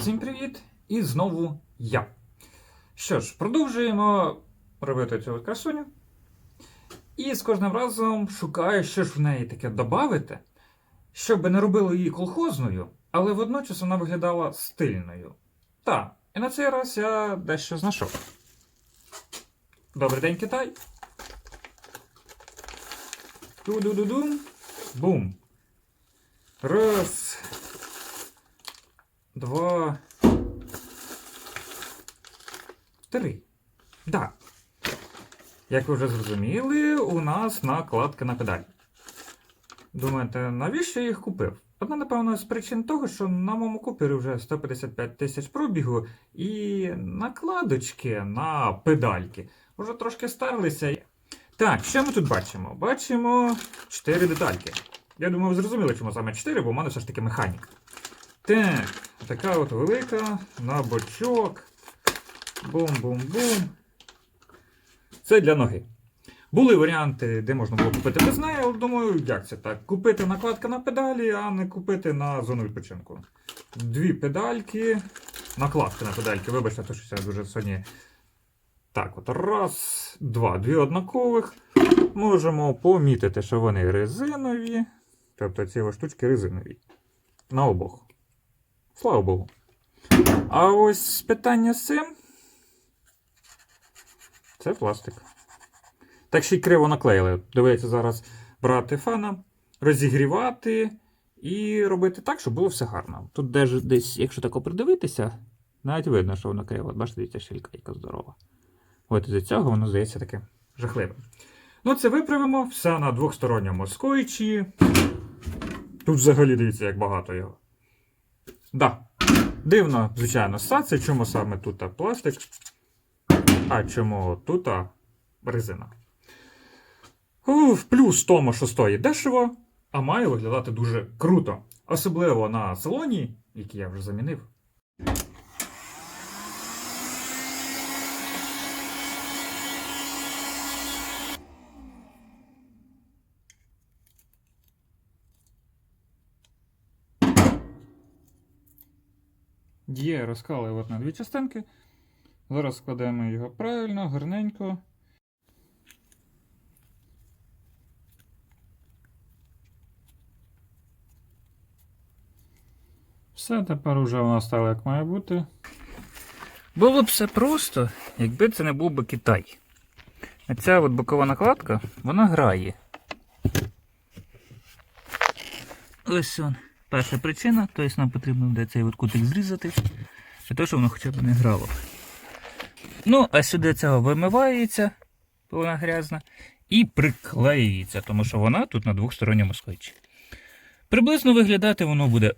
Всім привіт! І знову я. Що ж, продовжуємо робити цю красуню. І з кожним разом шукаю, що ж в неї таке додати, щоб не робило її колхозною, але водночас вона виглядала стильною. Так, і на цей раз я дещо знайшов. Добрий день, Китай. Ту-ду-ду-дум. Бум. Раз. Два. Три. Да. Як ви вже зрозуміли, у нас накладки на педаль. Думаєте, навіщо я їх купив? Одна, напевно, з причин того, що на моєму купері вже 155 тисяч пробігу, і накладочки на педальки вже трошки старлися. Так, що ми тут бачимо? Бачимо 4 детальки. Я думаю, ви зрозуміли, чому саме 4, бо в мене все ж таки механік. Так, така от велика, на бочок. Бум-бум-бум. Це для ноги. Були варіанти, де можна було купити без неї, але думаю, як це так? Купити накладка на педалі, а не купити на зону відпочинку. Дві педальки, накладки на педальки. Вибачте, то що я дуже сьогодні. Так, от раз, два, дві однакових. Можемо помітити, що вони резинові. Тобто ці штучки резинові. На обох. Слава Богу. А ось питання з цим. Це пластик. Так ще й криво наклеїли. Доведеться зараз брати фена, розігрівати і робити так, щоб було все гарно. Тут десь, якщо тако придивитися, навіть видно, що воно криво. Бачите, дивіться, шилька яка здорова. От із-за цього воно здається таке жахливе. Ну, це виправимо все на двохсторонньому скотчі. Тут взагалі дивіться, як багато його. Да. Дивно, звичайно, стація, чому саме тут пластик, а чому тут резина. Уф, плюс в тому, що стоїть дешево, а має виглядати дуже круто. Особливо на салоні, який я вже замінив. Є розкали на дві частинки. Зараз складемо його правильно, гарненько. Все, тепер уже вона стала як має бути. Було б все просто, якби це не був би Китай. А ця от бокова накладка, вона грає. Ось он. Перша причина, тобто нам потрібно буде цей от кутик зрізати, для того, щоб воно хоча б не грало. Ну, а сюди цього вимивається, бо вона грязна, і приклеюється, тому що вона тут на двохсторонньому скотчі. Приблизно виглядати воно буде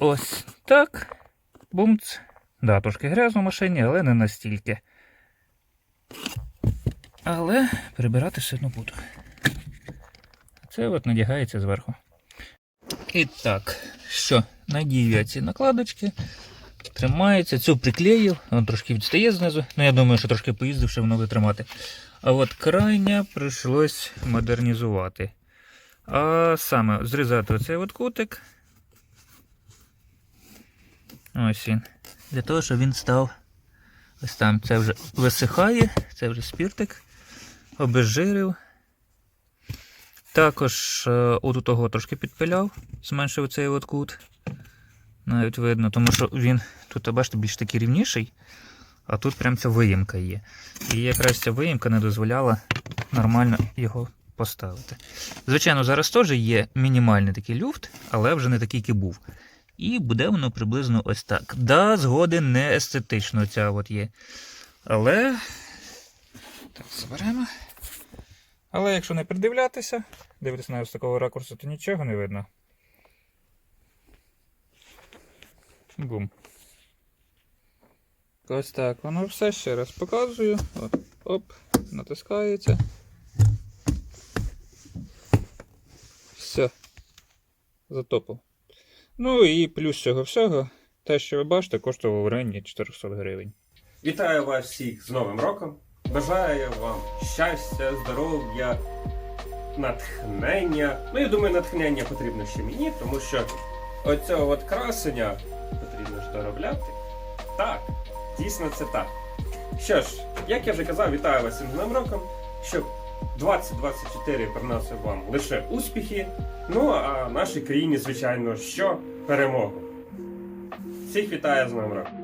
ось так. Бумц. Да, трошки грязно в машині, але не настільки. Але прибирати все одно буду. Це от надягається зверху. І так, що, надію ці накладочки. Тримається, цю приклеїв, воно трошки відстає знизу. Ну, я думаю, що трошки поїздивши, воно буде тримати. А от крайня прийшлось модернізувати. А саме зрізати оцей от кутик. Ось він. Для того, щоб він став ось там. Це вже висихає, це вже спіртик, обезжирив. Також е, от того трошки підпиляв, зменшив цей от кут. Навіть видно, тому що він тут, бачите, більш такий рівніший, а тут прям ця виїмка є. І якраз ця виїмка не дозволяла нормально його поставити. Звичайно, зараз теж є мінімальний такий люфт, але вже не такий, який був. І буде воно приблизно ось так. Да, згоди не естетично ця от є. Але. Так, заберемо. Але якщо не придивлятися, дивитися навіть з такого ракурсу, то нічого не видно. Бум. Ось так воно все ще раз показую. От, оп, натискається. Все. Затопив. Ну і плюс цього всього, те, що ви бачите, коштувало в районі 400 гривень. Вітаю вас всіх з Новим роком. Бажаю вам щастя, здоров'я, натхнення. Ну, я думаю, натхнення потрібно ще мені, тому що оцього от красення потрібно ж доробляти? Так, дійсно це так. Що ж, як я вже казав, вітаю вас з Новим роком, щоб 2024 приносив вам лише успіхи. Ну а нашій країні, звичайно, що перемогу. Всіх вітаю з Новим роком!